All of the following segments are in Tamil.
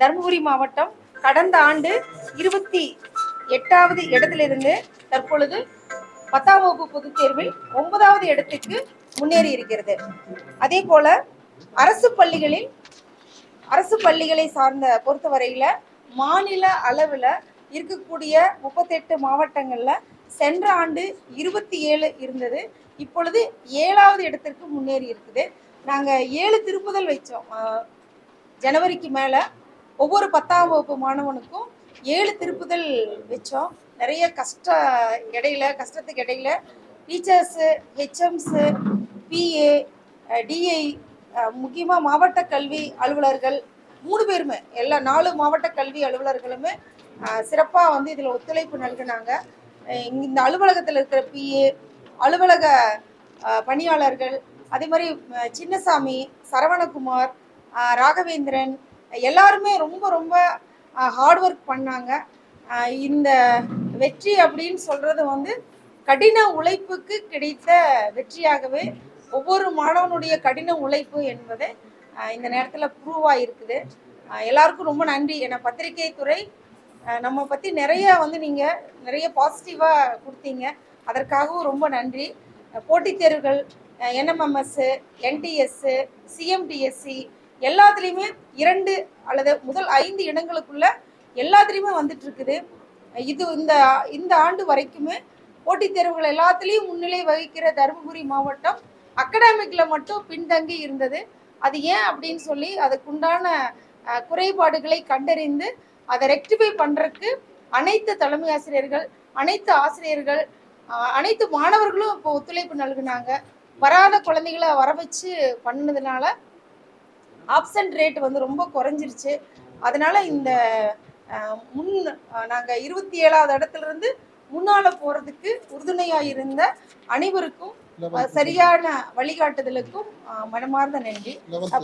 தருமபுரி மாவட்டம் கடந்த ஆண்டு இருபத்தி எட்டாவது இடத்திலிருந்து தற்பொழுது பத்தாம் வகுப்பு பொதுத் தேர்வில் ஒன்பதாவது இடத்துக்கு முன்னேறி இருக்கிறது. அதே போல அரசு பள்ளிகளில் அரசு பள்ளிகளை சார்ந்த பொறுத்தவரையில மாநில அளவில் இருக்கக்கூடிய முப்பத்தெட்டு மாவட்டங்களில் சென்ற ஆண்டு இருபத்தி ஏழு இருந்தது. இப்பொழுது ஏழாவது இடத்திற்கு முன்னேறி இருக்குது. நாங்கள் ஏழு திருப்புதல் வைச்சோம். ஜனவரிக்கு மேலே ஒவ்வொரு பத்தாம் வகுப்பு மாணவனுக்கும் ஏழு திருப்புதல் வச்சோம். நிறைய கஷ்ட இடையில கஷ்டத்துக்கு இடையில டீச்சர்ஸு ஹெச்எம்ஸு பிஏ டிஐ முக்கியமாக மாவட்ட கல்வி அலுவலர்கள் மூணு பேருமே எல்லா நாலு மாவட்ட கல்வி அலுவலர்களுமே சிறப்பாக வந்து இதில் ஒத்துழைப்பு நல்கினாங்க. இந்த அலுவலகத்தில் இருக்கிற பிஏ அலுவலக பணியாளர்கள் அதே மாதிரி சின்னசாமி சரவணகுமார் ராகவேந்திரன் எல்லாருமே ரொம்ப ரொம்ப ஹார்ட் ஒர்க் பண்ணாங்க. இந்த வெற்றி அப்படின்னு சொல்கிறது வந்து கடின உழைப்புக்கு கிடைத்த வெற்றியாகவே ஒவ்வொரு மாணவனுடைய கடின உழைப்பு என்பது இந்த நேரத்தில் ப்ரூவாக இருக்குது எல்லாருக்கும் ரொம்ப நன்றி. ஏன்னா பத்திரிகை துறை நம்ம பற்றி நிறைய வந்து நீங்கள் நிறைய பாசிட்டிவாக கொடுத்தீங்க. அதற்காகவும் ரொம்ப நன்றி. போட்டித் தேர்வுகள் என்எம்எம்எஸ்ஸு என்டிஎஸ்ஸு சிஎம்டிஎஸ்சி எல்லாத்துலேயுமே இரண்டு அல்லது முதல் ஐந்து இடங்களுக்குள்ள எல்லாத்துலேயுமே வந்துட்டு இருக்குது இது இந்த இந்த ஆண்டு வரைக்குமே போட்டித் தேர்வுகள் எல்லாத்துலேயும் முன்னிலை வகிக்கிற தருமபுரி மாவட்டம் அகடாமிக்கில் மட்டும் பின்தங்கி இருந்தது. அது ஏன் அப்படின்னு சொல்லி அதுக்குண்டான குறைபாடுகளை கண்டறிந்து அதை ரெக்டிஃபை பண்ணுறதுக்கு அனைத்து தலைமை ஆசிரியர்கள் அனைத்து ஆசிரியர்கள் அனைத்து மாணவர்களும் இப்போ ஒத்துழைப்பு நல்குனாங்க. வராத குழந்தைகளை வர வச்சு பண்ணதுனால ஆப்சன்ட் ரேட் வந்து ரொம்ப குறைஞ்சிருச்சு. அதனால இந்த முன் நாங்கள் இருபத்தி ஏழாவது இடத்துல இருந்து முன்னால போறதுக்கு உறுதுணையாக இருந்த அனைவருக்கும் சரியான வழிகாட்டுதலுக்கும் மனமார்ந்த நன்றி.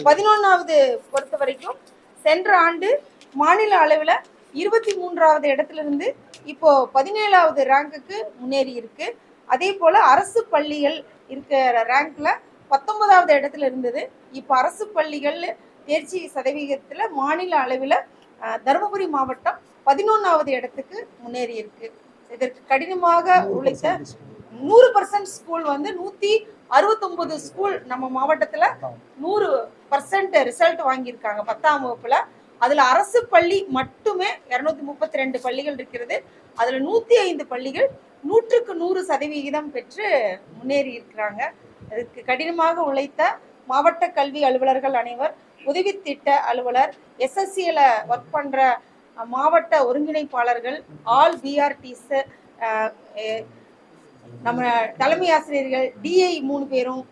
பதினொன்றாவது பொறுத்த வரைக்கும் சென்ற ஆண்டு மாநில அளவில் இருபத்தி மூன்றாவது இடத்துல இருந்து இப்போ பதினேழாவது ரேங்குக்கு முன்னேறி இருக்கு. அதே போல அரசு பள்ளிகள் இருக்கிற ரேங்க்ல பத்தொன்பதாவது இடத்துல இருந்தது. இப்போ அரசு பள்ளிகள் தேர்ச்சி சதவீதத்தில் மாநில அளவில் தருமபுரி மாவட்டம் பதினொன்றாவது இடத்துக்கு முன்னேறி இருக்கு. இதற்கு கடினமாக உழைத்த நூறு பர்சன்ட் ஸ்கூல் வந்து நூற்றி அறுபத்தொம்பது ஸ்கூல் நம்ம மாவட்டத்தில் நூறு பர்சன்ட் ரிசல்ட் வாங்கியிருக்காங்க பத்தாம் வகுப்புல. அதுல அரசு பள்ளி மட்டுமே இருநூத்தி முப்பத்தி ரெண்டு பள்ளிகள் இருக்கிறது. அதுல நூத்தி ஐந்து பள்ளிகள் நூற்றுக்கு நூறு சதவிகிதம் பெற்று முன்னேறி இருக்கிறாங்க. கடினமாக உழைத்த மாவட்ட கல்வி அலுவலர்கள் அனைவர் உதவி திட்ட அலுவலர் எஸ்எஸ்சியில் ஒர்க் பண்ணுற மாவட்ட ஒருங்கிணைப்பாளர்கள் ஆல் பிஆர்டிஸ் நம்ம தலைமை ஆசிரியர்கள் டிஐ மூணு பேரும்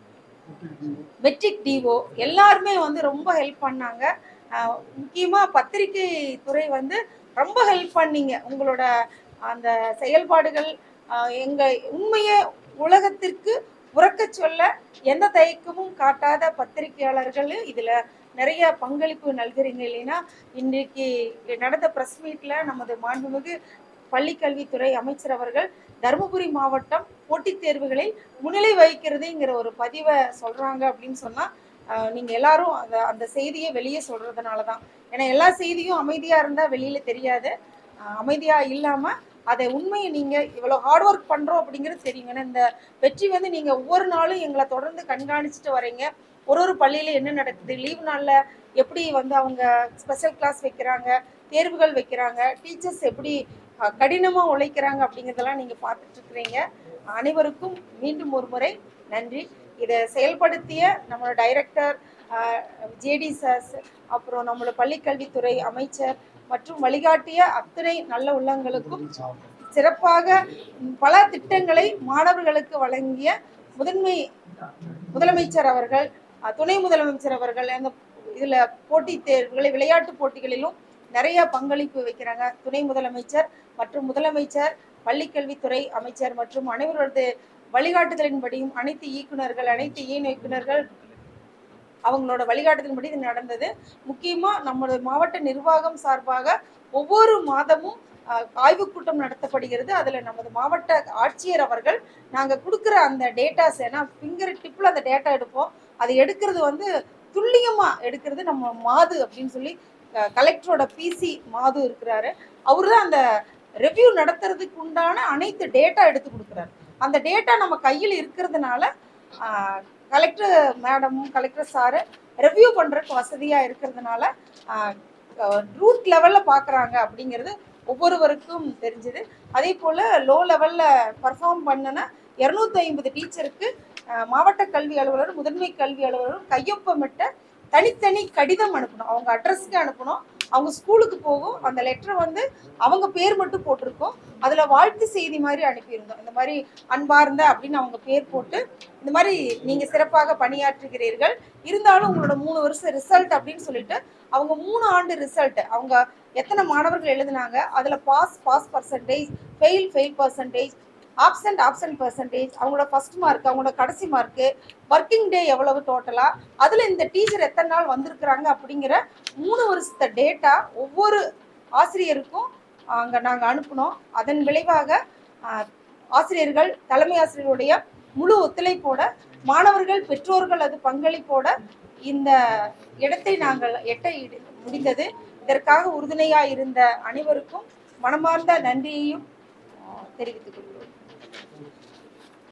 மெட்ரிக் டிஓ எல்லாருமே வந்து ரொம்ப ஹெல்ப் பண்ணாங்க. முக்கியமாக பத்திரிகை துறை வந்து ரொம்ப ஹெல்ப் பண்ணீங்க. உங்களோட அந்த செயல்பாடுகள் எங்கள் உண்மையை உலகத்திற்கு எந்த தயக்கமும் காட்டாத பத்திரிகையாளர்கள் இதில் நிறைய பங்களிப்பு நல்கிறீங்க இல்லைன்னா இன்றைக்கு நடந்த ப்ரெஸ் மீட்டில் நமது மாண்புமிகு பள்ளிக்கல்வித்துறை அமைச்சர் அவர்கள் தருமபுரி மாவட்டம் போட்டித் தேர்வுகளை முன்னிலை வகிக்கிறதுங்கிற ஒரு பதிவை சொல்கிறாங்க அப்படின்னு சொன்னால் நீங்கள் எல்லாரும் அந்த அந்த செய்தியை வெளியே சொல்கிறதுனால தான் ஏன்னா எல்லா செய்தியும் அமைதியாக இருந்தால் வெளியில் தெரியாது. அமைதியாக இல்லாமல் அதை உண்மையை நீங்கள் இவ்வளோ ஹார்ட் ஒர்க் பண்ணுறோம் அப்படிங்கிறது தெரியும் இந்த வெற்றி வந்து நீங்கள் ஒவ்வொரு நாளும் எங்களை தொடர்ந்து கண்காணிச்சுட்டு வரீங்க ஒரு ஒரு பள்ளியில் என்ன நடக்குது? லீவ் நாளில் எப்படி வந்து அவங்க ஸ்பெஷல் கிளாஸ் வைக்கிறாங்க? தேர்வுகள் வைக்கிறாங்க? டீச்சர்ஸ் எப்படி கடினமாக உழைக்கிறாங்க அப்படிங்கிறதெல்லாம் நீங்கள் பார்த்துட்ருக்குறீங்க அனைவருக்கும் மீண்டும் ஒரு முறை நன்றி. இதை செயல்படுத்திய நம்மளோட டைரக்டர் ஜேடி சார்ஸ் அப்புறம் நம்மளோட பள்ளிக்கல்வித்துறை அமைச்சர் மற்றும் வழிகாட்டிய அத்தனை நல்ல உள்ளங்களுக்கும் சிறப்பாக பல திட்டங்களை மாணவர்களுக்கு வழங்கிய முதன்மை முதலமைச்சர் அவர்கள் துணை முதலமைச்சர் அவர்கள் அந்த இதில் போட்டித் தேர்வுகளை விளையாட்டு போட்டிகளிலும் நிறைய பங்களிப்பு வைக்கிறாங்க. துணை முதலமைச்சர் மற்றும் முதலமைச்சர் பள்ளிக்கல்வித்துறை அமைச்சர் மற்றும் அனைவரது வழிகாட்டுதலின்படியும் அனைத்து இயக்குநர்கள் அனைத்து இணை இயக்குனர்கள் அவங்களோட வழிகாட்டுதலின்படி இது நடந்தது. முக்கியமாக நம்மளோட மாவட்ட நிர்வாகம் சார்பாக ஒவ்வொரு மாதமும் ஆய்வுக் கூட்டம் நடத்தப்படுகிறது. அதில் நமது மாவட்ட ஆட்சியர் அவர்கள் நாங்கள் கொடுக்குற அந்த டேட்டாஸ் ஏன்னா ஃபிங்கர் டிப்பில் அந்த டேட்டா எடுப்போம். அதை எடுக்கிறது வந்து துல்லியமாக எடுக்கிறது நம்ம மாது அப்படின்னு சொல்லி கலெக்டரோட பிசி மாது இருக்கிறாரு. அவர் தான் அந்த ரெவ்யூ நடத்துறதுக்கு உண்டான அனைத்து டேட்டா எடுத்து கொடுக்குறாரு. அந்த டேட்டா நம்ம கையில் இருக்கிறதுனால கலெக்டர் மேடமும் கலெக்டர் சாரு ரெவ்யூ பண்ணுறதுக்கு வசதியாக இருக்கிறதுனால ரூட் லெவலில் பார்க்குறாங்க அப்படிங்கிறது ஒவ்வொருவருக்கும் தெரிஞ்சுது. அதே போல் லோ லெவலில் பர்ஃபார்ம் பண்ணின இரநூத்தி ஐம்பது டீச்சருக்கு மாவட்ட கல்வி அலுவலரும் முதன்மை கல்வி அலுவலரும் கையொப்பமிட்ட தனித்தனி கடிதம் அனுப்பணும். அவங்க அட்ரஸ்க்கு அனுப்பணும். அவங்க ஸ்கூலுக்கு போகும். அந்த லெட்டர் வந்து அவங்க பேர் மட்டும் போட்டிருக்கோம். அதில் வாழ்த்து செய்தி மாதிரி அனுப்பியிருந்தோம். இந்த மாதிரி அன்பார்ந்த அப்படின்னு அவங்க பேர் போட்டு இந்த மாதிரி நீங்கள் சிறப்பாக பணியாற்றுகிறீர்கள். இருந்தாலும் உங்களோட மூணு வருஷம் ரிசல்ட் அப்படின்னு சொல்லிட்டு அவங்க மூணு ஆண்டு ரிசல்ட் அவங்க எத்தனை மாணவர்கள் எழுதினாங்க அதில் pass pass percentage fail fail percentage absent absent percentage அவங்களோட ஃபஸ்ட் மார்க் அவங்களோட கடைசி மார்க்கு ஒர்க்கிங் டே எவ்வளவு டோட்டலாக அதில் இந்த டீச்சர் எத்தனை நாள் வந்திருக்கிறாங்க அப்படிங்கிற மூணு வருஷத்த டேட்டா ஒவ்வொரு ஆசிரியருக்கும் அங்கே நாங்கள் அனுப்பினோம். அதன் விளைவாக ஆசிரியர்கள் தலைமை ஆசிரியருடைய முழு ஒத்துழைப்போட மாணவர்கள் பெற்றோர்கள் அது பங்களிப்போட இந்த இடத்தை நாங்கள் எட்ட இடு- முடிந்தது. இதற்காக உறுதுணையாக இருந்த அனைவருக்கும் மனமார்ந்த நன்றியையும் தெரிவித்துக் கொள்கிறோம்.